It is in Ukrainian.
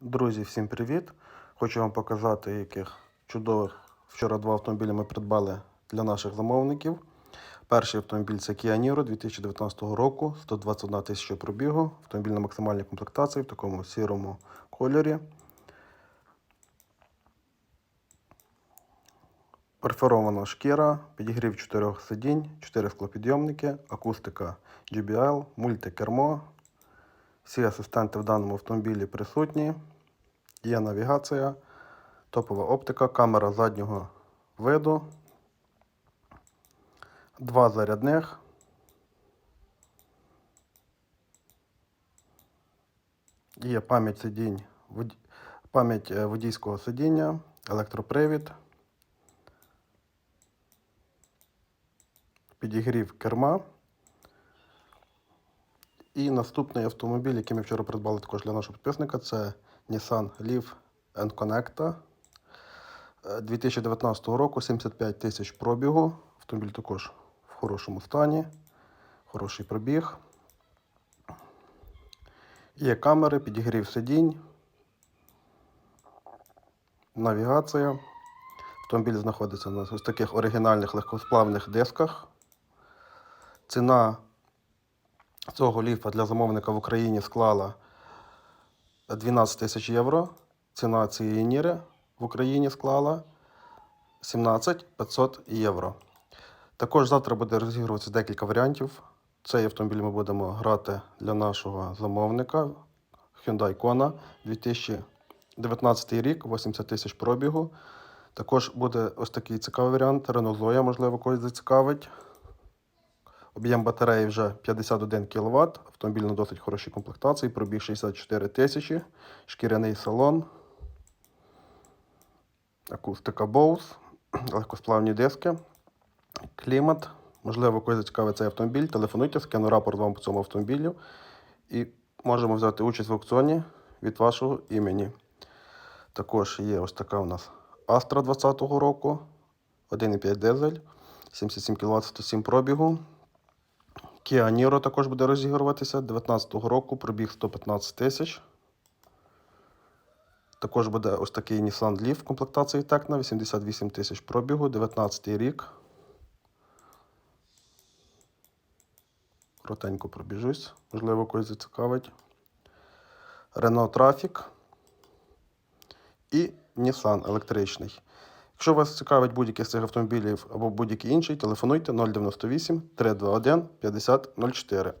Друзі, всім привіт! Хочу вам показати, яких чудових вчора два автомобілі ми придбали для наших замовників. Перший автомобіль це Kia Niro 2019 року, 121 тисяча пробігу, автомобіль на максимальній комплектації в такому сірому кольорі. Перфорована шкіра, підігрів 4 сидінь, 4 склопідйомники, акустика JBL, мультикермо. Всі асистенти в даному автомобілі присутні. Є навігація, топова оптика, камера заднього виду, два зарядних. Є пам'ять сидінь, пам'ять е, водійського сидіння, електропривід, підігрів керма. І наступний автомобіль, який ми вчора придбали також для нашого підписника, це Nissan Leaf and Connecta Е, 2019 року, 75 тисяч пробігу. Автомобіль також в хорошому стані, хороший пробіг. Є камери, підігрів сидінь, навігація. Автомобіль знаходиться на ось таких оригінальних легкосплавних дисках. Ціна цього ліфа для замовника в Україні склала 12 тисяч євро. Ціна цієї ніри в Україні склала 17 500 євро. Також завтра буде розігруватися декілька варіантів. Цей автомобіль ми будемо грати для нашого замовника Hyundai Kona 2019 рік, 80 тисяч пробігу. Також буде ось такий цікавий варіант. Renault Zoe, можливо, когось зацікавить. Об'єм батареї вже 51 кВт, автомобіль на досить хорошій комплектації, пробіг 64 тисячі, шкіряний салон, акустика Bose, легкосплавні диски, клімат. Можливо, когось зацікавить цей автомобіль. Телефонуйте, скину рапорт вам по цьому автомобілю і можемо взяти участь в аукціоні від вашого імені. Також є ось така у нас Astra 2020 року, 1,5 дизель, 77 кВт, 107 пробігу. Kia також буде розігруватися 2019 року, пробіг 115 тисяч. Також буде ось такий Nissan Leaf в комплектації Tecna, 88 тисяч пробігу, 19 рік. Коротенько пробіжусь, можливо, когось зацікавить. Renault Trafic і Nissan електричний. Якщо вас цікавить будь-який з цих автомобілів або будь-який інший, телефонуйте 098 321 5004.